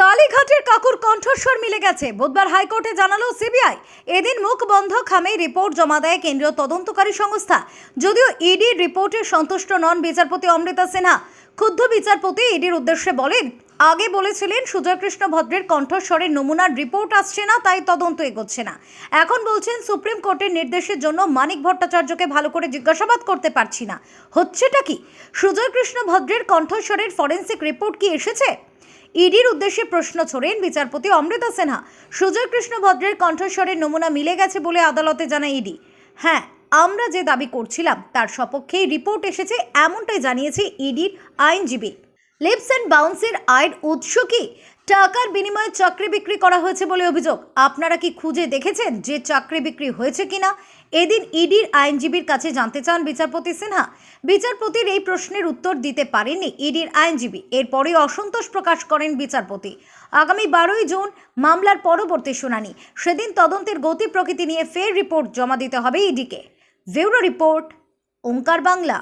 কালীঘাটের কাকুর কণ্ঠস্বর মিলে গেছে। বুধবার হাইকোর্টে জানালো সিবিআই। এদিন মুখ বন্ধ খামে রিপোর্ট জমা দেয় কেন্দ্রীয় তদন্তকারী সংস্থা। যদিও ইডির রিপোর্টে সন্তুষ্ট নন বিচারপতি অমৃতা সিনহা। ক্ষুব্ধ বিচারপতি ইডির উদ্দেশ্যে বলেন, আগে বলেছিলেন সুজয় কৃষ্ণ ভদ্রের কণ্ঠস্বরের নমুনার রিপোর্ট আসছে না, তাই তদন্ত এগোচ্ছে না। এখন বলছেন, সুপ্রিম কোর্টের নির্দেশের জন্য মানিক ভট্টাচার্যকে ভালো করে জিজ্ঞাসাবাদ করতে পারছি না। হচ্ছেটা কি? সুজয় কৃষ্ণ ভদ্রের কণ্ঠস্বরের ফরেন্সিক রিপোর্ট কি এসেছে? ইডির উদ্দেশ্যে প্রশ্ন ছড়েন বিচারপতি অমৃতা সিনহা। সুজয় কৃষ্ণ ভদ্রের কণ্ঠস্বরের নমুনা মিলে গেছে বলে আদালতে জানায় ইডি। হ্যাঁ আমরা যে দাবি করছিলাম, তার সপক্ষেই রিপোর্ট এসেছে এমনটাই জানিয়েছে ইডির আইনজীবী। লিপস অ্যান্ড বাউন্সের আয়ের উৎস কি? টাকার বিনিময়ে চাকরি বিক্রি করা হয়েছে বলে অভিযোগ। আপনারা কি খুঁজে দেখেছেন যে চাকরি বিক্রি হয়েছে কিনা? এদিন ইডির আইনজীবীর কাছে জানতে চান বিচারপতি সিনহা। বিচারপতির এই প্রশ্নের উত্তর দিতে পারেননি ইডির আইনজীবী। এরপরে অসন্তোষ প্রকাশ করেন বিচারপতি। আগামী বারোই জুন মামলার পরবর্তী শুনানি। সেদিন তদন্তের গতি প্রকৃতি নিয়ে ফের রিপোর্ট জমা দিতে হবে ইডিকে। Bureau report, Onkar Bangla.